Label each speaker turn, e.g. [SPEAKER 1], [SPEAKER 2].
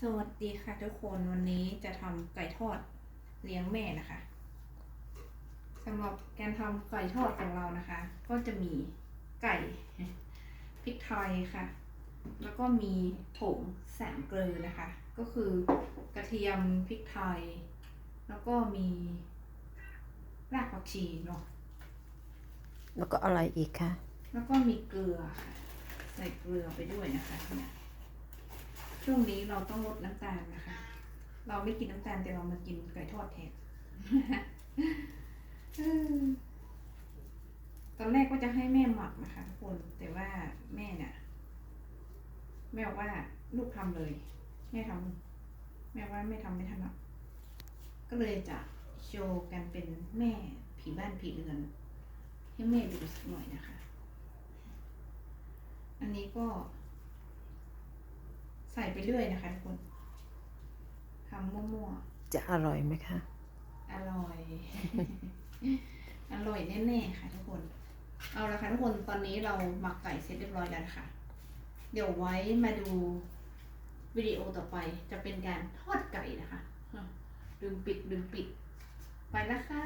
[SPEAKER 1] สวัสดีค่ะทุกคนวันนี้จะทำไก่ทอดเลี้ยงแม่นะคะสำหรับการทำไก่ทอดของเรานะคะ ก็จะมีไก่พริกไทยค่ะ แล้วก็มีผงแสมเกลือนะคะ ก็คือกระเทียมพริกไทย แล้วก็มีรากผักชีเนาะ
[SPEAKER 2] แล้วก็อะไรอีกคะ
[SPEAKER 1] แล้วก็มีเกลือค่ะ ใส่เกลือไปด้วยนะคะเนี่ย ช่วงนี้เราต้องลดน้ำตาลนะคะ เราไม่กินน้ำตาลแต่เรามากินไก่ทอดแทนตอนแรกก็จะให้แม่หมักนะคะทุกคน แต่ว่าแม่เนี่ยแม่บอกว่าลูกทำเลย แม่ทำแม่ว่าไม่ทำไม่ถนัดก็เลยจะโชว์กันเป็นแม่ผีบ้านผีเรือนให้แม่ดูสักหน่อยนะคะ อันนี้ก็ ใส่ไปเรื่อยนะคะทุกคนทำมั่ว
[SPEAKER 2] จะอร่อยไหมคะ
[SPEAKER 1] ๆ อร่อย อร่อยแน่ๆค่ะทุกคน เอาละค่ะทุกคน ตอนนี้เราหมักไก่เสร็จเรียบร้อยแล้วนะคะ เดี๋ยวไว้มาดูวิดีโอต่อไปจะเป็นการทอดไก่นะคะอะดึงปิดดึงปิด ไปแล้วค่ะ